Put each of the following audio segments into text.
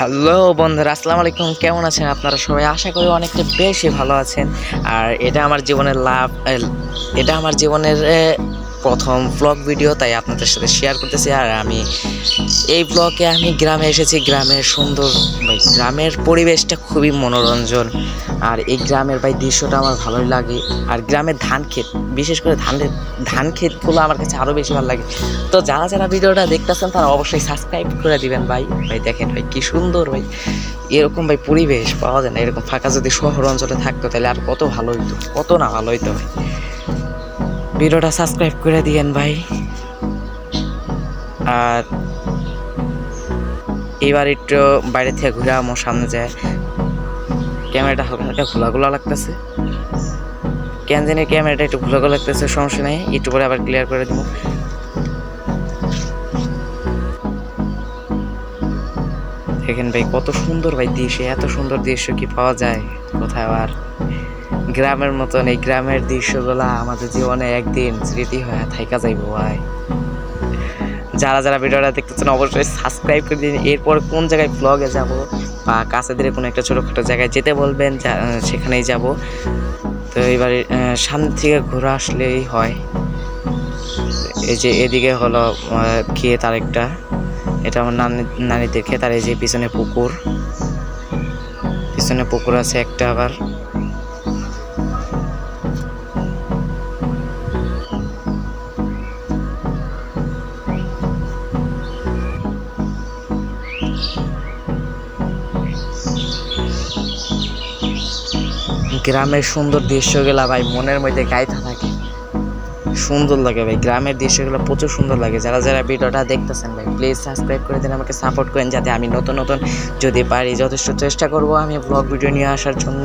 Hello বন্ধুরা, আসসালামু আলাইকুম। কেমন আছেন আপনারা সবাই? আশা করি অনেকটা বেশি ভালো আছেন। আর এটা আমার জীবনের লাভ এটা আমার জীবনের প্রথম ব্লগ ভিডিও তাই আপনাদের সাথে শেয়ার করতেছি। আর আমি এই ব্লগে আমি গ্রামে এসেছি। গ্রামের সুন্দর, ভাই, গ্রামের পরিবেশটা খুবই মনোরঞ্জন। আর এই গ্রামের, ভাই, দৃশ্যটা আমার ভালোই লাগে। আর গ্রামের ধান ক্ষেত, বিশেষ করে ধানের, ধান ক্ষেতগুলো আমার কাছে আরও বেশি ভালো লাগে। তো যারা যারা ভিডিওটা দেখতেছেন, তারা অবশ্যই সাবস্ক্রাইব করে দিবেন, ভাই। ভাই, দেখেন, ভাই, কি সুন্দর, ভাই। এরকম, ভাই, পরিবেশ পাওয়া যায় না। এরকম ফাঁকা যদি শহর অঞ্চলে থাকতো, তাহলে আর কত ভালো হইতো, কত না ভালো হইতো, ভাই। ভিডিওটা সাবস্ক্রাইব করে দিয়েন ভাই। আর এবার একটু বাইরে থেকে ঘুরে আমার সামনে যায়। ক্যামেরাটা হালকা হালকা ঘোলা ঘোলা লাগতেছে। কেন জানি ক্যামেরাটা একটু ঘোলা ঘোলা লাগতেছে, সমস্যা নেই। একটু পরে আবার ক্লিয়ার করে দেবো। দেখেন ভাই, কত সুন্দর ভাই দৃশ্য, এত সুন্দর দৃশ্য কি পাওয়া যায়? কোথায় আর গ্রামের মতন এই গ্রামের দৃশ্যগুলা আমাদের জীবনে একদিন স্মৃতি হয়ে থাইকা যাইব, ভাই। যারা যারা ভিডিওটা দেখতেছেন, অবশ্যই সাবস্ক্রাইব করে দিন। এরপর কোন জায়গায় ব্লগে যাব বা কাছে দিলে কোনো একটা ছোটোখাটো জায়গায় যেতে বলবেন সেখানেই যাব। তো এবারে সামনে থেকে ঘুরে আসলেই হয়। এই যে এদিকে হলো খেয়ে তার একটা এটা আমার নানি, নানিদের ক্ষেত আর এই যে পিছনে পুকুর। পিছনে পুকুর আছে একটা আবার। গ্রামের সুন্দর দৃশ্যগুলা ভাই মনের মধ্যে গাইতে থাকে। সুন্দর লাগে ভাই, গ্রামের দৃশ্যগুলো প্রচুর সুন্দর লাগে। যারা যারা ভিডিওটা দেখতেছেন ভাই প্লিজ সাবস্ক্রাইব করে দিন, আমাকে সাপোর্ট করেন যাতে আমি নতুন নতুন যদি পারি যথেষ্ট চেষ্টা করব আমি ব্লগ ভিডিও নিয়ে আসার জন্য।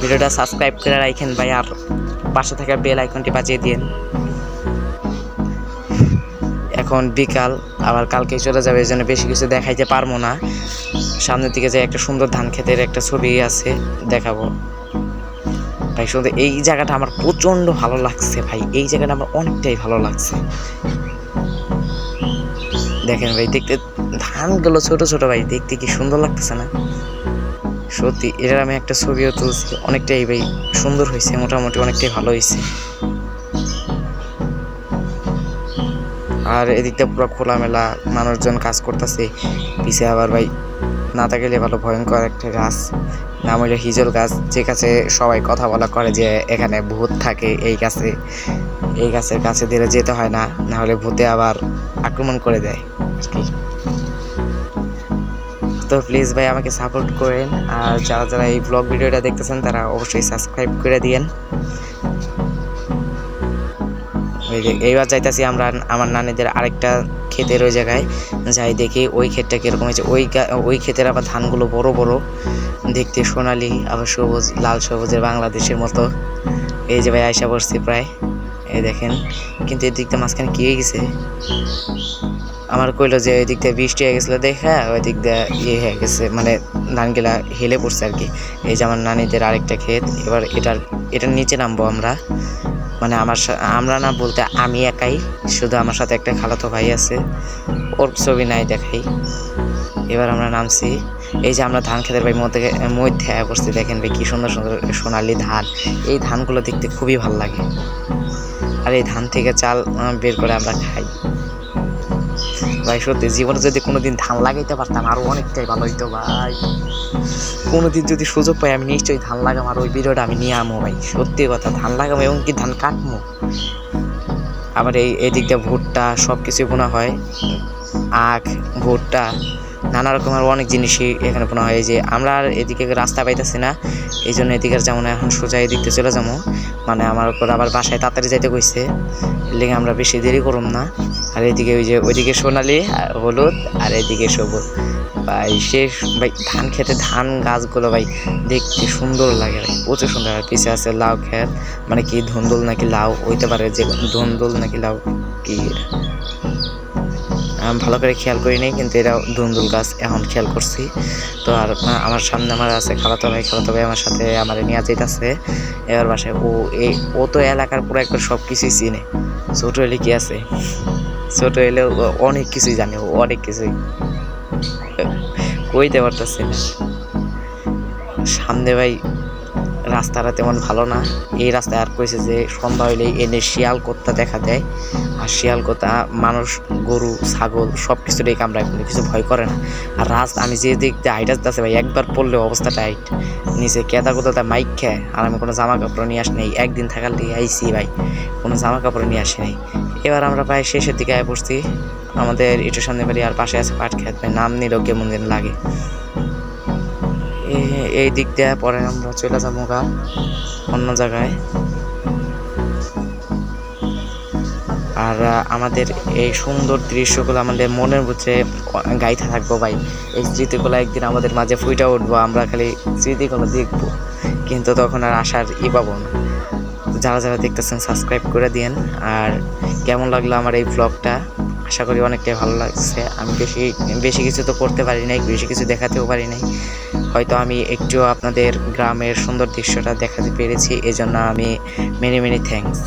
ভিডিওটা সাবস্ক্রাইব করে রাখেন ভাই, আর পাশে থাকা বেল আইকনটি বাজিয়ে দিন এখন বিকাল। আবার কালকে চলে যাবে, এই জন্য বেশি কিছু দেখাইতে পারব না। সামনের দিকে যে একটা সুন্দর ধান ক্ষেতের একটা ছবি আছে, দেখাবো। ভাই, শুধু এই জায়গাটা আমার প্রচণ্ড ভালো লাগছে ভাই। এই জায়গাটা আমার অনেকটাই ভালো লাগছে। দেখেন ভাই, দেখতে ধানগুলো ছোট ছোট ভাই, দেখতে কি সুন্দর লাগতেছে না? সত্যি এটার আমি একটা ছবিও তুলছি, অনেকটাই ভাই সুন্দর হয়েছে, মোটামুটি অনেকটাই ভালো হয়েছে। আর এদিকটা পুরো খোলামেলা মানুষজন কাজ করতেছে। পিছে আবার ভাই, না থাকলে ভালো ভয়ঙ্কর একটা গাছ। নাম হইল হিজল গাছ, যে গাছে সবাই কথা বলা করে যে এখানে ভূত থাকে এই গাছে। এই গাছের কাছে ধীরে যেতে হয় না না হলে ভূতে আবার আক্রমণ করে দেয় আর কি। তো প্লিজ ভাই আমাকে সাপোর্ট করেন, আর যারা যারা এই ব্লগ ভিডিওটা দেখতেছেন তারা অবশ্যই সাবস্ক্রাইব করে দিয়েন। যে, এইবার যাইতাছি আমরা, আমার নানিদের আরেকটা ক্ষেতের ওই জায়গায়। যাই দেখি ওই ক্ষেতটা কীরকম হয়েছে। ওই ওই ক্ষেতের আবার ধানগুলো বড় বড়। দেখতে সোনালি, আবার সবুজ, লাল সবুজের বাংলাদেশের মতো। এই যে ভাই আয়সা পড়ছি প্রায়। এই দেখেন, কিন্তু এদিক দিয়ে মাঝখানে কি হয়ে গেছে? আমার কইলো যে ওই দিক দিয়ে বৃষ্টি হয়ে গেছিল দেখা, ওই দিক দিয়ে ইয়ে হয়ে গেছে মানে ধানগুলা হেলে পড়ছে আর কি। এই যে আমার নানিদের আরেকটা ক্ষেত, এবার এটার এটার নিচে নামবো আমরা। মানে আমার আমরা না বলতে আমি একাই, শুধু আমার সাথে একটা খালাতো ভাই আছে, ওর ছবি নাই দেখাই। এবার আমরা নামছি। এই যে আমরা ধান খেতে পাই মধ্যে মধ্যে বসতে দেখেন ভাই কী সুন্দর সুন্দর সোনালি ধান। এই ধানগুলো দেখতে খুবই ভালো লাগে। আর এই ধান থেকে চাল বের করে আমরা খাই। ভাই, সত্যি, জীবনে যদি কোনোদিন ধান লাগাইতে পারতাম আরও অনেকটাই ভালো হইতো ভাই। কোনোদিন যদি সুযোগ পাই, আমি নিশ্চয়ই ধান লাগাম, আর ওই ভিডিওটা আমি নিয়ে আমো ভাই। সত্যি কথা, ধান লাগাম এবং কি ধান কাটবো আবার এই এদিকটা ভুট্টা সব কিছুই বোনা হয়, আখ, ভুট্টা নানা রকমের অনেক জিনিসই এখানে বোনা হয়। যে আমরা আর এদিকে রাস্তা পাইতেছি না, এই জন্য এদিকের যেমন এখন সোজা এদিক দিয়ে চলে যাব। মানে আমার উপর আবার বাসায় তাড়াতাড়ি যাইতে কইছে। এর লেগে আমরা বেশি দেরি করুম না। আর এদিকে ওই যে ওইদিকে সোনালি হলুদ, আর এদিকে সবুজ। ভাই শেষ ভাই, ধান খেতে ধান গাছগুলো ভাই দেখতে সুন্দর লাগে ভাই, প্রচুর সুন্দর। আর পিছে আছে লাউ ক্ষেত। মানে কি ধুন্দুল নাকি লাউ হইতে পারে যে ধুন্দুল নাকি লাউ কি ভালো করে খেয়াল করি করিনি কিন্তু এটা ধুন্দুল গাছ এখন খেয়াল করছি। তো আর আমার সামনে আমার আছে খালাতো ভাই খালাতো ভাই আমার সাথে আমার নিয়ে যেতেছে এবার বাসায় ও এই ও তো এলাকার পুরো একবার সব কিছুই চিনে। ছোটো হলে কি আছে? ছোটো ও, অনেক কিছুই জানে, ও অনেক কিছুই। কইতে পারতেছি না। সামনে ভাই রাস্তাটা তেমন ভালো না। এই রাস্তায় আর কইছে যে সন্ধ্যা হইলেই এনে শিয়াল কোত্তা দেখা দেয়। আর শিয়াল কোত্তা মানুষ, গরু, ছাগল সব কিছুটাই কামড়ায় কোনো কিছু ভয় করে না। আর রাস্তা আমি যে দিক দিয়ে হাইট আসতে ভাই, একবার পড়লে অবস্থা টাইট। নিচে কেদা কোথাতে মাইক খায়, আর আমি কোনো জামা কাপড় নিয়ে আসি নাই। একদিন থাকার দিয়ে আইসি ভাই, কোনো জামা কাপড় নিয়ে আসি নাই। এবার আমরা প্রায় শেষের দিকে আয় পড়ছি। আমাদের একটু সামনে বাড়ি আর পাশে আছে পাট খেত, ভাই, নাম নিলেও কেমন দিন লাগে। এই দিক দিয়ে পরে আমরা চলে যাব গা, অন্য জায়গায়। আর আমাদের এই সুন্দর দৃশ্যগুলো আমাদের মনের ভিতরে গাইতে থাকব ভাই। এই স্মৃতিগুলো একদিন আমাদের মাঝে ফুইটা উঠবো, আমরা খালি স্মৃতিগুলো দেখব। কিন্তু তখন আর আসার ই পাবো যারা যারা দেখতেছেন সাবস্ক্রাইব করে দিয়েন। আর কেমন লাগল আমার এই ব্লগটা আশা করি অনেকটাই ভালো লাগছে। আমি বেশি বেশি কিছু তো করতে পারি নাই, বেশি কিছু দেখাতেও পারি নাই। হয়তো আমি একটু আপনাদের গ্রামের সুন্দর দৃশ্যটা দেখাতে পেরেছি, এজন্য আমি মেনি মেনি থ্যাঙ্কস